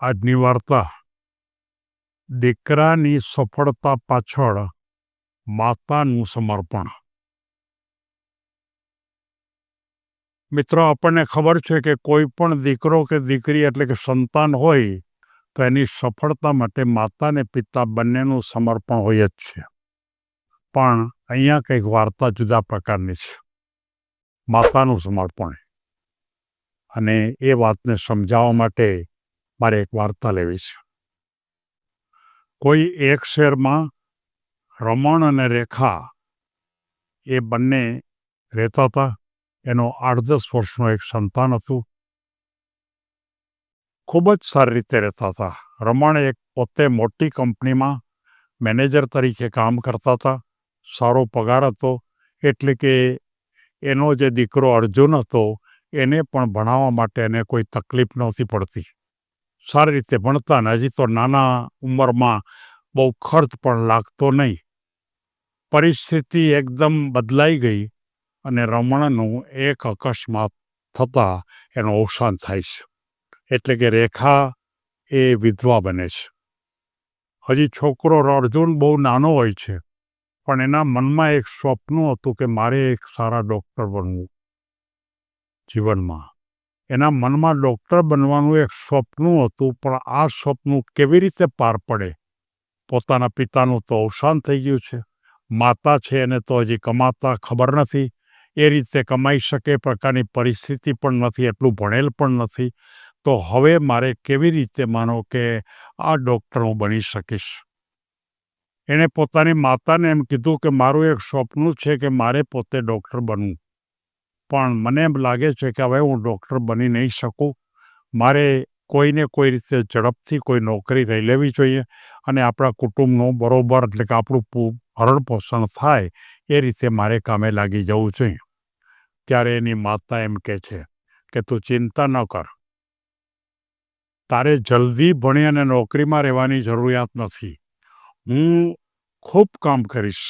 આજની વાર્તા. દીકરાની સફળતા પાછળ માતાનું સમર્પણ. મિત્રો, આપણને ખબર છે કે કોઈ પણ દીકરો કે દીકરી એટલે કે સંતાન હોય, તો એની સફળતા માટે માતા ને પિતા બંનેનું સમર્પણ હોય જ છે. પણ અહીંયા કંઈક વાર્તા જુદા પ્રકારની છે. માતાનું સમર્પણ. અને એ વાતને સમજાવવા માટે મારે એક વાર્તા લેવી છે. કોઈ એક શહેરમાં રમણ અને રેખા એ બંને રહેતા હતા. એનો આઠ દસ વર્ષનું એક સંતાન હતું. ખૂબ જ સારી રીતે રહેતા હતા. રમણ એક પોતે મોટી કંપનીમાં મેનેજર તરીકે કામ કરતા હતા. સારો પગાર હતો. એટલે કે એનો જે દીકરો અર્જુન હતો, એને પણ ભણાવવા માટે એને કોઈ તકલીફ નહોતી પડતી. સારી રીતે ભણતા ને હજી તો નાના ઉંમરમાં બહુ ખર્ચ પણ લાગતો નહીં. પરિસ્થિતિ એકદમ બદલાઈ ગઈ અને રમણનું એક અકસ્માત થતાં એનું અવસાન થાય છે. એટલે કે રેખા એ વિધવા બને છે. હજી છોકરો અર્જુન બહુ નાનો હોય છે, પણ એના મનમાં એક સ્વપ્ન હતું કે મારે એક સારા ડૉક્ટર બનવું જીવનમાં. એના મનમાં ડૉક્ટર બનવાનું એક સ્વપ્ન હતું, પણ આ સ્વપ્ન કેવી રીતે પાર પડે? પોતાના પિતાનું તો અવસાન થઈ ગયું છે. માતા છે એને તો હજી કમાતા ખબર નથી. એ રીતે કમાઈ શકે પ્રકારની પરિસ્થિતિ પણ નથી, એટલું ભણેલ પણ નથી. તો હવે મારે કેવી રીતે માનો કે આ ડૉક્ટર હું બની શકીશ? એણે પોતાની માતાને એમ કીધું કે મારું એક સ્વપ્ન છે કે મારે પોતે ડૉક્ટર બનવું. પણ મને એમ લાગે છે કે હવે હું ડૉક્ટર બની નહીં શકું. મારે કોઈને કોઈ રીતે ઝડપથી કોઈ નોકરી લઈ લેવી જોઈએ અને આપણા કુટુંબનું બરોબર એટલે કે આપણું ભરણ પોષણ થાય એ રીતે મારે કામે લાગી જવું જોઈએ. ત્યારે એની માતા એમ કહે છે કે તું ચિંતા ન કર. તારે જલ્દી ભણી અને નોકરીમાં રહેવાની જરૂરિયાત નથી. હું ખૂબ કામ કરીશ,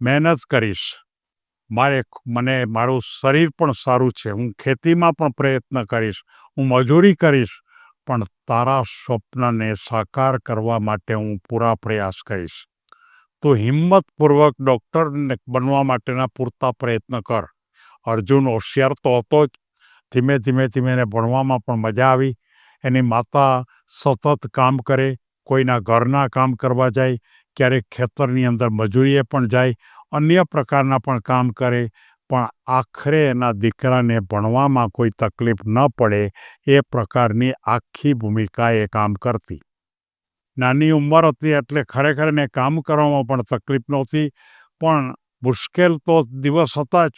મહેનત કરીશ મારે મને મારું શરીર પણ સારું છે. હું ખેતીમાં પણ પ્રયત્ન કરીશ. હું મજૂરી કરીશ. પણ તારા સ્વપ્નને સાકાર કરવા માટે હું પૂરા પ્રયાસ કરીશ. તો હિંમતપૂર્વક ડૉક્ટર બનવા માટેના પૂરતા પ્રયત્ન કર. અર્જુન હોશિયાર તો હતો જ. ધીમે ધીમે ધીમે એને ભણવામાં પણ મજા આવી. એની માતા સતત કામ કરે. કોઈના ઘરના કામ કરવા જાય. ક્યારેક ખેતરની અંદર મજૂરીએ પણ જાય. અન્ય પ્રકારના પણ કામ કરે, પણ આખરે એના દીકરાને ભણવામાં કોઈ તકલીફ ન પડે એ પ્રકારની આખી ભૂમિકા એ કામ કરતી. નાની ઉંમર હતી એટલે ખરેખર એને કામ કરવામાં પણ તકલીફ નહોતી, પણ મુશ્કેલ તો દિવસ હતા જ,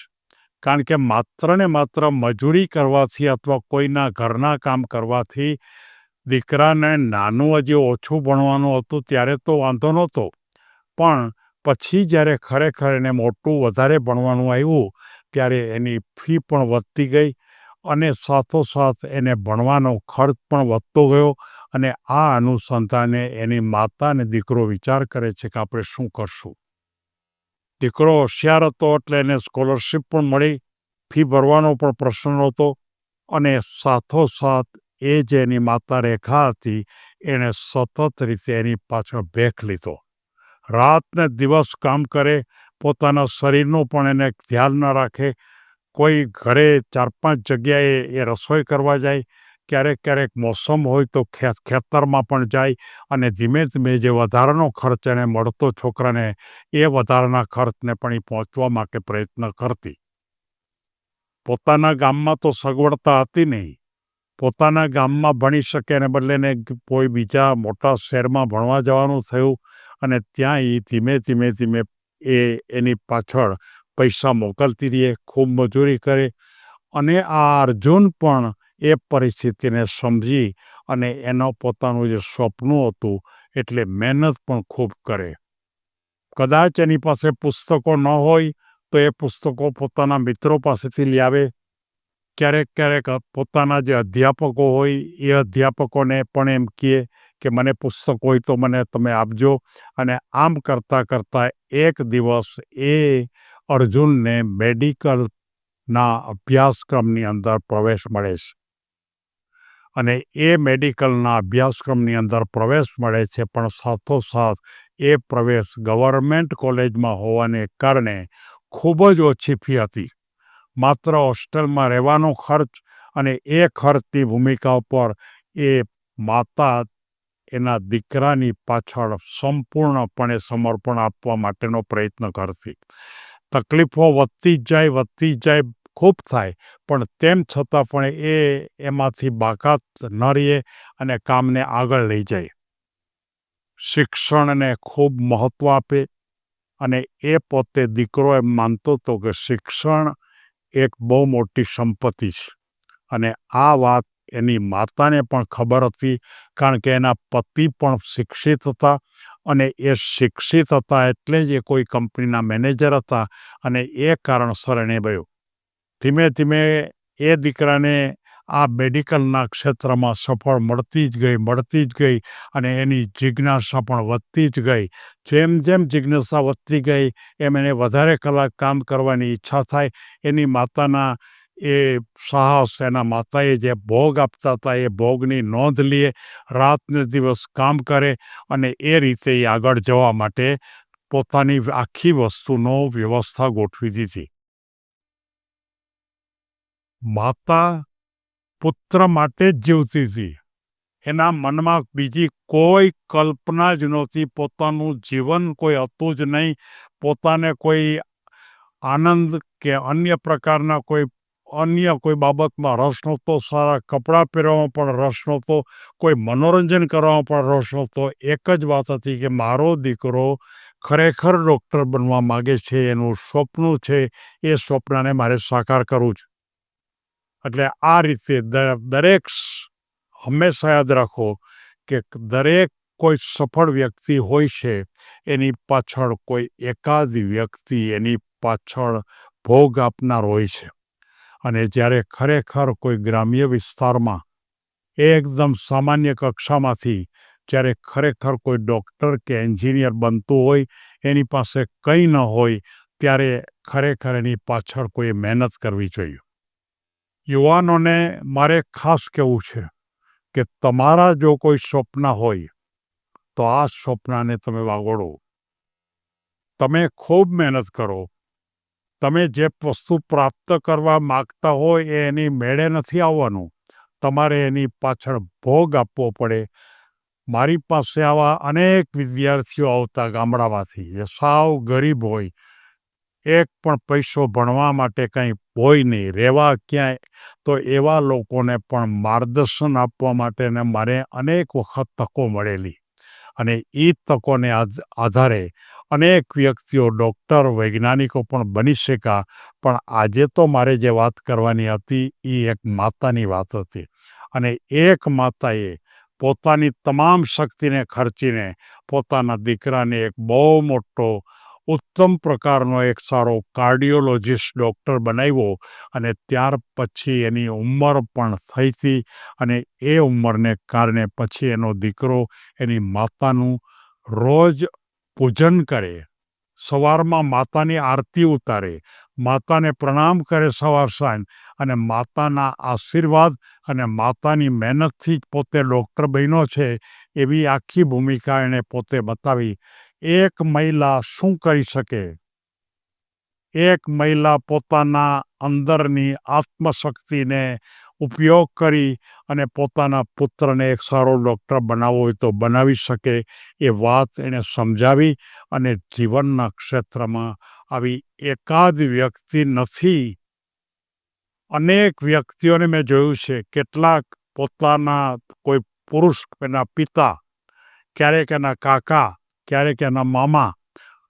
કારણ કે માત્ર ને માત્ર મજૂરી કરવાથી અથવા કોઈના ઘરના કામ કરવાથી દીકરાને નાનું હજી ઓછું ભણવાનું હતું ત્યારે તો વાંધો નહોતો, પણ પછી જ્યારે ખરેખર એને મોટું વધારે ભણવાનું આવ્યું, ત્યારે એની ફી પણ વધતી ગઈ અને સાથોસાથ એને ભણવાનો ખર્ચ પણ વધતો ગયો અને આ અનુસંધાને એની માતા અને દીકરો વિચાર કરે છે કે આપણે શું કરશું. દીકરો હોશિયાર હતો એટલે એને સ્કોલરશીપ પણ મળી, ફી ભરવાનો પણ પ્રશ્ન નહોતો અને સાથોસાથ એ જે એની માતા રેખા હતી, એણે સતત રીતે એની પાછળ ભેખ લીધો. રાતને દિવસ કામ કરે, પોતાના શરીરનું પણ એને ધ્યાન ન રાખે. કોઈ ઘરે ચાર પાંચ જગ્યાએ એ રસોઈ કરવા જાય, ક્યારેક ક્યારેક મોસમ હોય તો ખેતરમાં પણ જાય અને ધીમે ધીમે જે વધારાનો ખર્ચ એને મળતો છોકરાને, એ વધારાના ખર્ચને પણ એ પહોંચવા માટે પ્રયત્ન કરતી. પોતાના ગામમાં તો સગવડતા હતી નહીં. પોતાના ગામમાં ભણી શકે બદલે બદલેને કોઈ બીજા મોટા શહેરમાં ભણવા જવાનું થયું અને ત્યાં એ ધીમે ધીમે ધીમે એ એની પાછળ પૈસા મોકલતી રહીએ, ખૂબ મજૂરી કરે અને આ અર્જુન પણ એ પરિસ્થિતિને સમજી અને એનો પોતાનું જે સપનું હતું એટલે મહેનત પણ ખૂબ કરે. કદાચ એની પાસે પુસ્તકો ન હોય તો એ પુસ્તકો પોતાના મિત્રો પાસેથી લાવે ક્યારેક ક્યારેક પોતાના જે અધ્યાપકો હોય એ અધ્યાપકોને પણ એમ કહે કે મને પુસ્તક હોય તો મને તમે આપજો. અને આમ કરતાં કરતાં એક દિવસ એ અર્જુનને મેડિકલના અભ્યાસક્રમની અંદર પ્રવેશ મળે છે. અને એ મેડિકલના અભ્યાસક્રમની અંદર પ્રવેશ મળે છે, પણ સાથોસાથ એ પ્રવેશ ગવર્મેન્ટ કોલેજમાં હોવાને કારણે ખૂબ જ ઓછી ફી હતી. માત્ર હોસ્ટેલમાં રહેવાનો ખર્ચ અને એ ખર્ચની ભૂમિકા ઉપર એ માતા એના દીકરાની પાછળ સંપૂર્ણપણે સમર્પણ આપવા માટેનો પ્રયત્ન કરતી તકલીફો વધતી જાય વધતી જાય, ખૂબ થાય, પણ તેમ છતાં પણ એ એમાંથી બાકાત ન રહીએ અને કામને આગળ લઈ જાય. શિક્ષણને ખૂબ મહત્ત્વ આપે અને એ પોતે દીકરો એમ માનતો હતો કે શિક્ષણ એક બહુ મોટી સંપત્તિ છે અને આ વાત એની માતાને પણ ખબર હતી, કારણ કે એના પતિ પણ શિક્ષિત હતા અને એ શિક્ષિત હતા એટલે જ એ કોઈ કંપનીના મેનેજર હતા અને એ કારણસર એણે બન્યું ધીમે ધીમે એ દીકરાને આ મેડિકલના ક્ષેત્રમાં સફળ મળતી જ ગઈ, મળતી જ ગઈ અને એની જિજ્ઞાસા પણ વધતી જ ગઈ. જેમ જેમ જિજ્ઞાસા વધતી ગઈ, એમ એને વધારે કલાક કામ કરવાની ઈચ્છા થાય. એની માતાના એ સાહસ એના માતાએ જે ભોગ આપતા હતા, એ ભોગની નોંધ લે, રાતને દિવસ કામ કરે અને એ રીતે એ આગળ જવા માટે પોતાની આખી વસ્તુનો વ્યવસ્થા ગોઠવી દીધી. માતા પુત્ર માટે જ જીવતી હતી. એના મનમાં બીજી કોઈ કલ્પના જ નહોતી. પોતાનું જીવન કોઈ હતું જ નહીં. પોતાને કોઈ આનંદ કે અન્ય પ્રકારના કોઈ અન્ય કોઈ બાબતમાં રસ નહોતો, સારા કપડાં પહેરવામાં પણ રસ નહોતો, કોઈ મનોરંજન કરવામાં પણ રસ નહોતો. એક જ વાત હતી કે મારો દીકરો ખરેખર ડૉક્ટર બનવા માગે છે, એનું સ્વપ્ન છે, એ સ્વપ્નને મારે સાકાર કરવું છે. એટલે આ રીતે દરેક હંમેશા યાદ રાખો કે દરેક કોઈ સફળ વ્યક્તિ હોય છે, એની પાછળ કોઈ એકાદ વ્યક્તિ એની પાછળ ભોગ આપનાર હોય છે. અને જ્યારે ખરેખર કોઈ ગ્રામ્ય વિસ્તારમાં, એકદમ સામાન્ય કક્ષામાંથી, જ્યારે ખરેખર કોઈ ડૉક્ટર કે એન્જિનિયર બનતું હોય, એની પાસે કંઈ ન હોય, ત્યારે ખરેખર એની પાછળ કોઈ મહેનત કરવી જોઈએ. યુવાનોને મારે ખાસ કહેવું છે કે તમારા જો કોઈ સ્વપ્ન હોય, તો આ સ્વપ્નને તમે વાગોડો તમે ખૂબ મહેનત કરો તમે જે વસ્તુ પ્રાપ્ત કરવા માગતા હોય એ એની મેળે નથી આવવાનું. તમારે એની પાછળ ભોગ આપવો પડે. મારી પાસે આવા અનેક વિદ્યાર્થીઓ આવતા ગામડામાંથી. જે સાવ ગરીબ હોય. એક પણ પૈસો ભણવા માટે કંઈ હોય નહીં. રહેવા ક્યાંય? તો એવા લોકોને પણ માર્ગદર્શન આપવા માટેને મારે અનેક વખત તકો મળેલી. અને એ તકોને આધારે અનેક વ્યક્તિઓ, ડૉક્ટર, વૈજ્ઞાનિકો પણ બની શક્યા. પણ આજે તો મારે જે વાત કરવાની હતી એ એક માતાની વાત હતી. અને એક માતાએ પોતાની તમામ શક્તિને ખર્ચીને પોતાના દીકરાને એક બહુ મોટો ઉત્તમ પ્રકારનો એક સારો કાર્ડિયોલોજિસ્ટ ડૉક્ટર બનાવ્યો અને ત્યાર પછી એની ઉંમર પણ થઈ હતી અને એ ઉંમરને કારણે પછી એનો દીકરો એની માતાનું રોજ પૂજન કરે. સવારમાં માતાની આરતી ઉતારે, માતાને પ્રણામ કરે સવાર સાંજ અને માતાના આશીર્વાદ અને માતાની મહેનતથી જ પોતે ડૉક્ટર બન્યો છે એવી આખી ભૂમિકા એણે પોતે બતાવી. એક મહિલા શું કરી શકે? એક મહિલા પોતાના અંદરની આત્મશક્તિને ઉપયોગ કરી અને પોતાના પુત્રને એક સારો ડૉક્ટર બનાવવો હોય તો બનાવી શકે એ વાત એણે સમજાવી અને જીવનના ક્ષેત્રમાં આવી એકાદ વ્યક્તિ નથી. અનેક વ્યક્તિઓને મેં જોયું છે, કેટલાક પોતાના કોઈ પુરુષ એના પિતા, ક્યારેક એના કાકા ક્યારેક એના મામા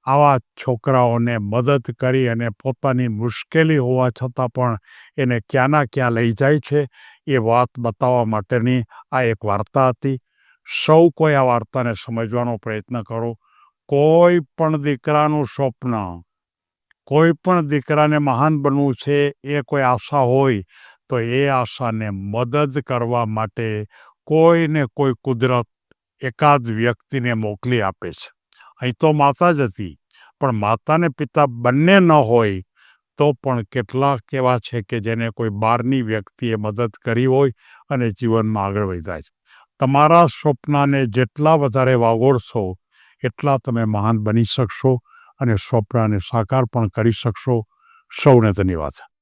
આવા છોકરાઓને મદદ કરી અને પોતાની મુશ્કેલી હોવા છતાં પણ એને ક્યાંના ક્યાં લઈ જાય છે એ વાત બતાવવા માટેની આ એક વાર્તા હતી. સૌ કોઈ આ વાર્તાને સમજવાનો પ્રયત્ન કરો. કોઈ પણ દીકરાનું સ્વપ્ન, કોઈ પણ દીકરાને મહાન બનવું છે એ કોઈ આશા હોય તો એ આશાને મદદ કરવા માટે કોઈને કોઈ કુદરત એકાદ વ્યક્તિને મોકલી આપે છે. અહીં તો માતા જ હતી, પણ માતાને પિતા બંને ન હોય તો પણ કેટલાક એવા છે કે જેને કોઈ બહારની વ્યક્તિએ મદદ કરી હોય અને જીવનમાં આગળ વધ્યા છે. તમારા સ્વપ્નને જેટલા વધારે વાગોળશો, એટલા તમે મહાન બની શકશો અને સ્વપ્નને સાકાર પણ કરી શકશો. સૌને ધન્યવાદ